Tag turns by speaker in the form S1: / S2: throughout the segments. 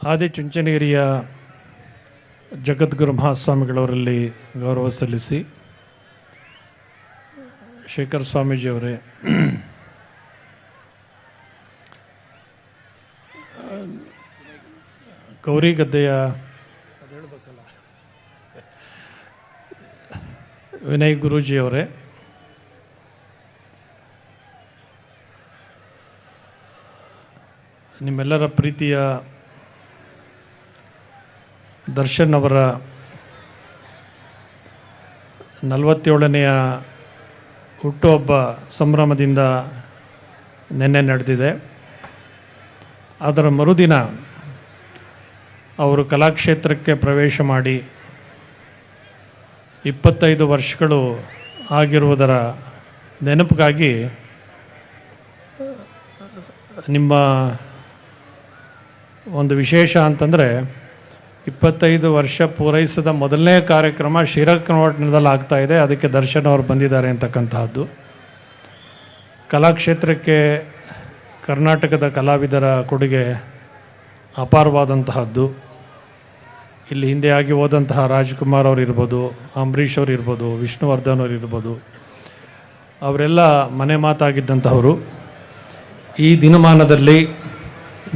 S1: ಆದಿಚುಂಚನಗಿರಿಯ ಜಗದ್ಗುರು ಮಹಾಸ್ವಾಮಿಗಳವರಲ್ಲಿ ಗೌರವ ಸಲ್ಲಿಸಿ ಶೇಖರ್ ಸ್ವಾಮೀಜಿಯವರೇ ಗೌರಿಗದ್ದೆಯ ವಿನಯ್ ಗುರೂಜಿಯವರೇ ನಿಮ್ಮೆಲ್ಲರ ಪ್ರೀತಿಯ ದರ್ಶನ್ ಅವರ ನಲವತ್ತೇಳನೆಯ ಹುಟ್ಟುಹಬ್ಬ ಸಂಭ್ರಮದಿಂದ ನಿನ್ನೆ ನಡೆದಿದೆ. ಅದರ ಮರುದಿನ ಅವರು ಕಲಾಕ್ಷೇತ್ರಕ್ಕೆ ಪ್ರವೇಶ ಮಾಡಿ ಇಪ್ಪತ್ತೈದು ವರ್ಷಗಳು ಆಗಿರುವುದರ ನೆನಪಿಗಾಗಿ ನಿಮ್ಮ ಒಂದು ವಿಶೇಷ ಅಂತಂದರೆ ಇಪ್ಪತ್ತೈದು ವರ್ಷ ಪೂರೈಸಿದ ಮೊದಲನೇ ಕಾರ್ಯಕ್ರಮ ಶ್ರೀರಂಗಪಟ್ಟಣದಲ್ಲಿ ಆಗ್ತಾ ಇದೆ. ಅದಕ್ಕೆ ದರ್ಶನ್ ಅವರು ಬಂದಿದ್ದಾರೆ ಅಂತಕ್ಕಂತಹದ್ದು. ಕಲಾಕ್ಷೇತ್ರಕ್ಕೆ ಕರ್ನಾಟಕದ ಕಲಾವಿದರ ಕೊಡುಗೆ ಅಪಾರವಾದಂತಹದ್ದು. ಇಲ್ಲಿ ಹಿಂದೆ ಆಗಿ ಹೋದಂತಹ ರಾಜ್ಕುಮಾರ್ ಅವರು ಇರ್ಬೋದು, ಅಂಬರೀಷ್ ಅವರು ಇರ್ಬೋದು, ವಿಷ್ಣುವರ್ಧನ್ ಅವರು ಇರ್ಬೋದು, ಅವರೆಲ್ಲ ಮನೆ ಮಾತಾಗಿದ್ದಂಥವರು ಈ ದಿನಮಾನದಲ್ಲಿ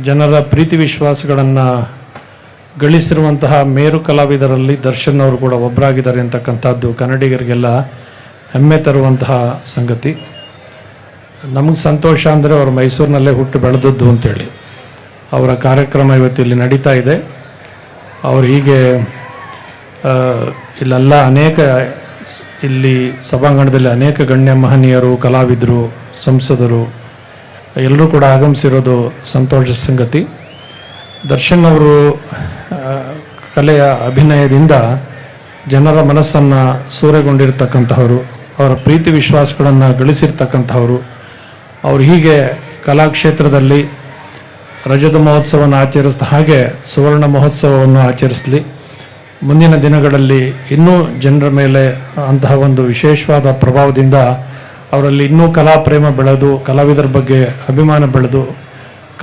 S1: ಜನರ ಪ್ರೀತಿ ವಿಶ್ವಾಸಗಳನ್ನು ಗಳಿಸಿರುವಂತಹ ಮೇರು ಕಲಾವಿದರಲ್ಲಿ ದರ್ಶನ್ ಅವರು ಕೂಡ ಒಬ್ಬರಾಗಿದ್ದಾರೆ ಅಂತಕ್ಕಂಥದ್ದು ಕನ್ನಡಿಗರಿಗೆಲ್ಲ ಹೆಮ್ಮೆ ತರುವಂತಹ ಸಂಗತಿ. ನಮಗೆ ಸಂತೋಷ ಅಂದರೆ ಅವರು ಮೈಸೂರಿನಲ್ಲೇ ಹುಟ್ಟು ಬೆಳೆದದ್ದು ಅಂತೇಳಿ. ಅವರ ಕಾರ್ಯಕ್ರಮ ಇವತ್ತು ಇಲ್ಲಿ ನಡೀತಾ ಇದೆ. ಅವರು ಹೀಗೆ ಇಲ್ಲೆಲ್ಲ ಅನೇಕ ಇಲ್ಲಿ ಸಭಾಂಗಣದಲ್ಲಿ ಅನೇಕ ಗಣ್ಯ ಮಹನೀಯರು, ಕಲಾವಿದರು, ಸಂಸದರು, ಎಲ್ಲರೂ ಕೂಡ ಆಗಮಿಸಿರೋದು ಸಂತೋಷ ಸಂಗತಿ. ದರ್ಶನ್ ಅವರು ಕಲೆಯ ಅಭಿನಯದಿಂದ ಜನರ ಮನಸ್ಸನ್ನು ಸೂರೆಗೊಂಡಿರ್ತಕ್ಕಂಥವರು ಅವರ ಪ್ರೀತಿ ವಿಶ್ವಾಸಗಳನ್ನು ಗಳಿಸಿರ್ತಕ್ಕಂಥವರು ಅವರು ಹೀಗೆ ಕಲಾಕ್ಷೇತ್ರದಲ್ಲಿ ರಜತ ಮಹೋತ್ಸವವನ್ನು ಆಚರಿಸಿದ ಹಾಗೆ ಸುವರ್ಣ ಮಹೋತ್ಸವವನ್ನು ಆಚರಿಸಲಿ. ಮುಂದಿನ ದಿನಗಳಲ್ಲಿ ಇನ್ನೂ ಜನರ ಮೇಲೆ ಅಂತಹ ಒಂದು ವಿಶೇಷವಾದ ಪ್ರಭಾವದಿಂದ ಅವರಲ್ಲಿ ಇನ್ನೂ ಕಲಾ ಪ್ರೇಮ ಬೆಳೆದು, ಕಲಾವಿದರ ಬಗ್ಗೆ ಅಭಿಮಾನ ಬೆಳೆದು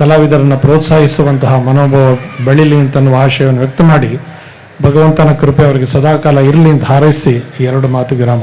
S1: ಕಲಾವಿದರನ್ನು ಪ್ರೋತ್ಸಾಹಿಸುವಂತಹ ಮನೋಭಾವ ಬೆಳೀಲಿ ಅಂತನ್ನುವ ಆಶಯವನ್ನು ವ್ಯಕ್ತ ಮಾಡಿ ಭಗವಂತನ ಕೃಪೆ ಅವರಿಗೆ ಸದಾಕಾಲ ಇರಲಿ ಅಂತ ಹಾರೈಸಿ ಎರಡು ಮಾತು ವಿರಾಮ